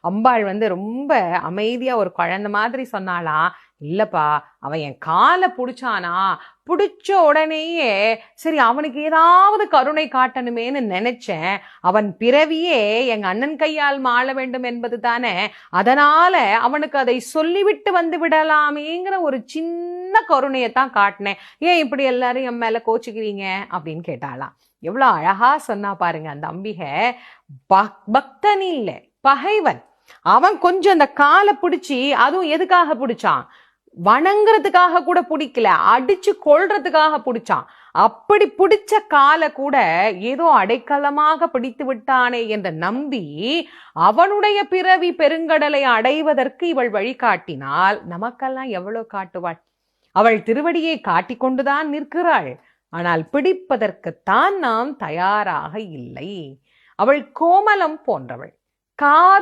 அம்பாள் வந்து ரொம்ப அமைதியா ஒரு குழந்தை மாதிரி சொன்னாலாம் இல்லப்பா அவன் என் காலை புடிச்சானா? புடிச்ச உடனேயே சரி அவனுக்கு ஏதாவது கருணை காட்டணுமேன்னு நினைச்சேன். அவன் பிறவியே எங்க அண்ணன் கையால் மாள வேண்டும் என்பது தானே. அதனால அவனுக்கு அதை சொல்லிவிட்டு வந்து விடலாமேங்கிற ஒரு சின்ன கருணையத்தான் காட்டினேன். ஏன் இப்படி எல்லாரும் என் மேல கோச்சுக்கிறீங்க? அப்படின்னு கேட்டாலாம் எவ்வளவு அழகா சொன்னா பாருங்க அந்த அம்பிகை. பக்- பக்தன் இல்லை. பகைவன். அவன் கொஞ்சம் அந்த காலை பிடிச்சி அதுவும் எதுக்காக பிடிச்சான்? வணங்குறதுக்காக கூட பிடிக்கல அடிச்சு கொல்றதுக்காக பிடிச்சான். அப்படி பிடிச்ச காலை கூட ஏதோ அடைக்கலமாக பிடித்து விட்டானே என்று நம்பி அவனுடைய பிறவி பெருங்கடலை அடைவதற்கு இவள் வழிகாட்டினால் நமக்கெல்லாம் எவ்வளவு காட்டுவாள்? அவள் திருவடியை காட்டிக்கொண்டுதான் நிற்கிறாள். ஆனால் பிடிப்பதற்குத்தான் நாம் தயாராக இல்லை. அவள் கோமலம் போன்றவள். car